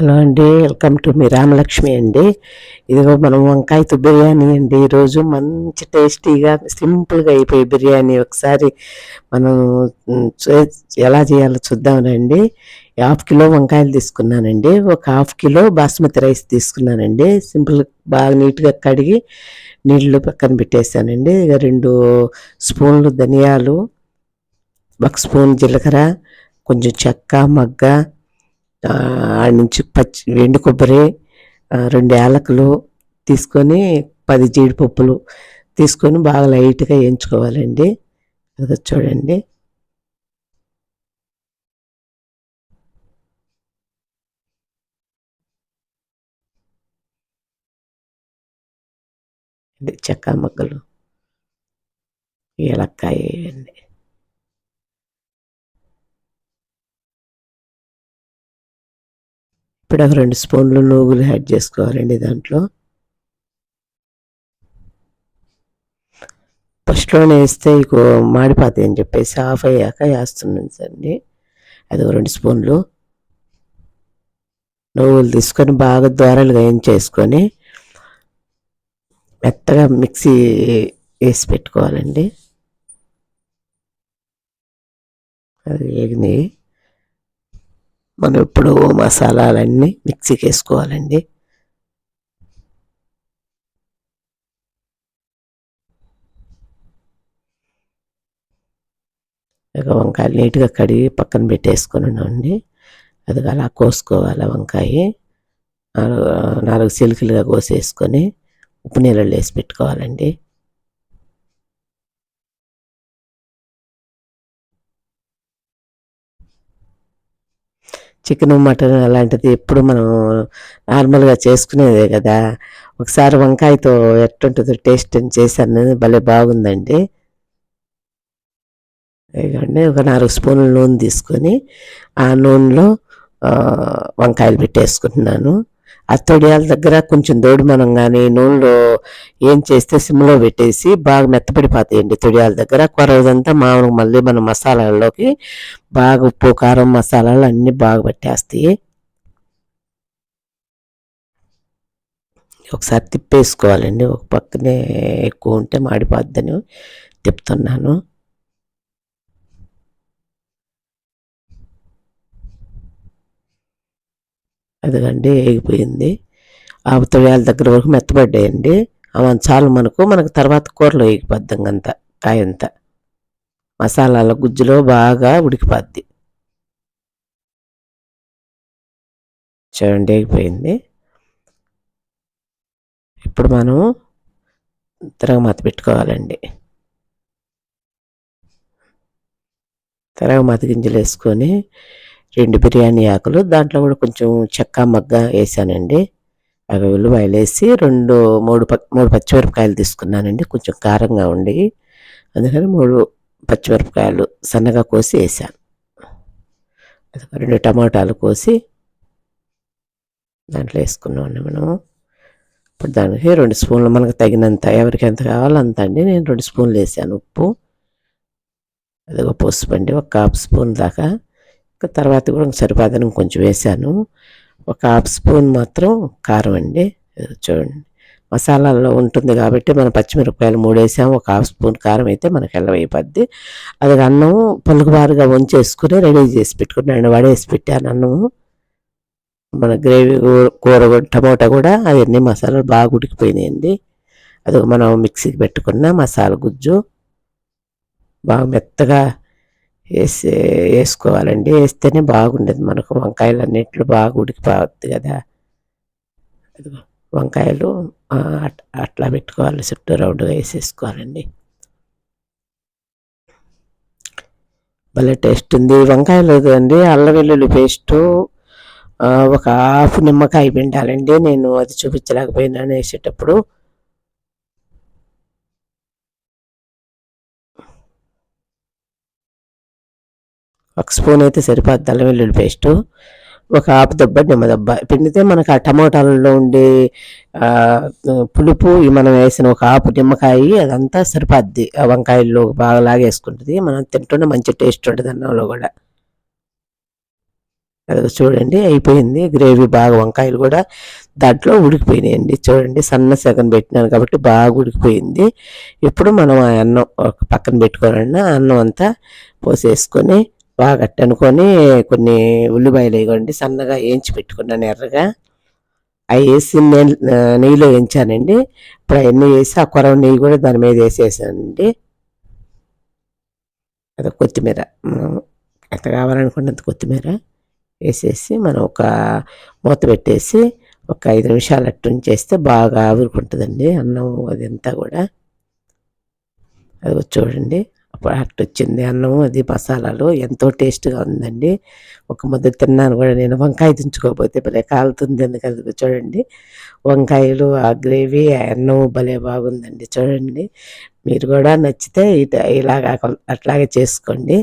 Hello అండి welcome to me Ramalakshmi అండి. ఇదిగో మనం వంకాయతో బిర్యానీ అండి. ఈరోజు మంచి టేస్టీగా సింపుల్గా అయిపోయే బిర్యానీ. ఒకసారి మనం చే- ఎలా చేయాలో చూద్దామండి హాఫ్ కిలో వంకాయలు తీసుకున్నానండి. ఒక హాఫ్ కిలో బాస్మతి రైస్ తీసుకున్నానండి. సింపుల్ బాగా నీట్గా కడిగి నీళ్ళు పక్కన పెట్టేశానండి. ఇక రెండు స్పూన్లు ధనియాలు ఒక స్పూన్ జీలకర్ర కొంచెం చెక్క మగ్గ ఆడ నుంచి పచ్చి ఎండు కొబ్బరి రెండు యాలకులు తీసుకొని పది జీడిపప్పులు తీసుకొని బాగా లైట్గా వేయించుకోవాలండి అది చూడండి. చెక్క మగ్గలు ఏలక్కాయ ఇవన్నీ. ఇప్పుడు ఒక రెండు స్పూన్లు నువ్వులు యాడ్ చేసుకోవాలండి దాంట్లో. ఫస్ట్లోనే వేస్తే ఇక మాడిపోతాయి అని చెప్పేసి ఆఫ్ అయ్యాక వేస్తున్నాను అండి అది ఒక రెండు స్పూన్లు నువ్వులు తీసుకొని బాగా దోరలుగా చేసుకొని మెత్తగా మిక్సీ వేసి పెట్టుకోవాలండి. అది వేగింది. మనం ఇప్పుడు మసాలాలన్నీ మిక్సీకి వేసుకోవాలండి ఇక వంకాయలు నీట్గా కడిగి పక్కన పెట్టేసుకొని ఉన్నామండి అది అలా కోసుకోవాలి వంకాయ. నాలుగు నాలుగు కోసేసుకొని ఉప్పు నీళ్ళలో వేసి పెట్టుకోవాలండి. చికెన్ మటన్ అలాంటిది ఎప్పుడు మనం నార్మల్గా చేసుకునేదే కదా. ఒకసారి వంకాయతో ఎట్టుంటుందో టేస్ట్ అని చేశాను. భలే బాగుందండి. ఇదిగోండి ఒక నాలుగు స్పూన్ల నూనె తీసుకొని ఆ నూనెలో వంకాయలు పెట్టేసుకుంటున్నాను. ఆ తొడియాల దగ్గర కొంచెం దోడి మనం కానీ నూనెలో ఏం చేస్తే సిమ్లో పెట్టేసి బాగా మెత్తపడిపోతాయండి తొడియాల దగ్గర. కొరవదంతా మామూలుగా మళ్ళీ మన మసాలాల్లోకి బాగా ఉప్పు కారం మసాలాలు అన్నీ బాగా పట్టేస్తాయి. ఒకసారి తిప్పేసుకోవాలండి. ఒక పక్కనే ఎక్కువ ఉంటే మాడిపోద్దని తిప్పుతున్నాను. అదిగండి వేగిపోయింది ఆ తొడియాల దగ్గర వరకు మెత్తబడ్డాయండి. అవి చాలు మనకు మనకు తర్వాత కూరలో వేగిపోద్దాం అంత కాయంతా. మసాలాల గుజ్జులో బాగా ఉడికిపోద్ది. చూడండి వేగిపోయింది ఇప్పుడు మనం తిరగమాత పెట్టుకోవాలండి. తిరగమాత గింజలు వేసుకొని రెండు బిర్యానీ ఆకులు దాంట్లో కూడా కొంచెం చెక్క మగ్గ వేసానండి. అవి ఉల్లిపాయలు వేసి రెండు మూడు ప మూడు పచ్చిమిరపకాయలు తీసుకున్నానండి. కొంచెం కారంగా ఉండి అందుకని మూడు పచ్చిమిరపకాయలు సన్నగా కోసి వేసాను. రెండు టమాటాలు కోసి దాంట్లో వేసుకున్నామండి మనం ఇప్పుడు దానికి రెండు స్పూన్లు మనకు తగినంత ఎవరికి ఎంత కావాలో అంత అండి. నేను రెండు స్పూన్లు వేసాను ఉప్పు. అది ఒక పసుపు అండి ఒక హాఫ్ స్పూన్ దాకా. తర్వాత కూడా సరిపాదనం కొంచెం వేసాను ఒక హాఫ్ స్పూన్ మాత్రం కారం అండి. చూడండి. మసాలాల్లో ఉంటుంది కాబట్టి మనం పచ్చిమిరపకాయలు మూడు వేసాము. ఒక హాఫ్ స్పూన్ కారం అయితే మనకి ఎల్లవైపోద్ది అది అన్నం పలుకుబారుగా వంచేసుకుని రెడీ చేసి పెట్టుకున్నాను. వడేసి పెట్టాను అన్నము. మన గ్రేవీ కూర కూడా- టమోటా కూడా అవన్నీ మసాలాలు బాగా ఉడికిపోయినాయండి. అది మనం మిక్సీకి పెట్టుకున్న మసాలా గుజ్జు. బాగా మెత్తగా వేసి వేసుకోవాలండి. వేస్తేనే బాగుండేది మనకు. వంకాయలు అన్నిట్లో బాగా ఉడికిపోద్ది కదా. అదిగో వంకాయలు అట్- అట్లా పెట్టుకోవాలి. చుట్టూ రౌండ్గా వేసేసుకోవాలండి. భలే టేస్ట్ ఉంది. వంకాయలు అండి అల్లం వెల్లుల్లి పేస్టు ఒక హాఫ్ నిమ్మకాయ పిండాలండి. నేను అది చూపించలేకపోయినాను వేసేటప్పుడు. ఒక స్పూన్ అయితే సరిపోద్ది అల్లం వెల్లుల్లి పేస్టు ఒక ఆపు దెబ్బ నిమ్మ దెబ్బ. పిండితే మనకు ఆ టమోటాలలో ఉండే పులుపు మనం వేసిన ఒక ఆపు నిమ్మకాయ అదంతా సరిపోద్ది. ఆ వంకాయల్లో బాగా లాగేసుకుంటుంది. మనం తింటుంటే మంచి టేస్ట్ ఉంటుంది అన్నంలో కూడా. అది చూడండి అయిపోయింది. గ్రేవీ బాగా వంకాయలు కూడా దాంట్లో ఉడికిపోయినాయండి. చూడండి సన్న సగం పెట్టినాను కాబట్టి బాగా ఉడికిపోయింది. ఇప్పుడు మనం ఆ అన్నం ఒక పక్కన పెట్టుకోవాలన్నా అన్నం అంతా పోసేసుకొని బాగా కట్టనుకొని కొన్ని ఉల్లిపాయలు వేయకండి. సన్నగా వేయించి పెట్టుకున్నాను ఎర్రగా. అవి వేసి నేను నెయ్యిలో వేయించానండి. ఇప్పుడు అవన్నీ వేసి ఆ కొరవ నెయ్యి కూడా దాని మీద వేసేసానండి. అది కొత్తిమీర. మనం ఎంత కావాలనుకున్నంత కొత్తిమీర వేసేసి మనం ఒక మూత పెట్టేసి ఒక ఐదు నిమిషాలు అట్టు ఉంచేస్తే బాగా ఆవిరుకుంటుందండి అన్నం అదంతా కూడా. అది చూడండి. అప్పుడు వచ్చింది. అన్నం అది మసాలాలు ఎంతో టేస్ట్గా ఉందండి. ఒక ముద్ద తిన్నాను కూడా నేను. వంకాయ దించుకోకపోతే భలే కాలుతుంది ఎందుకంటే చూడండి. వంకాయలు ఆ గ్రేవీ ఆ అన్నం భలే బాగుందండి. చూడండి. మీరు కూడా నచ్చితే ఇట ఇలాగా అట్లాగే చేసుకోండి.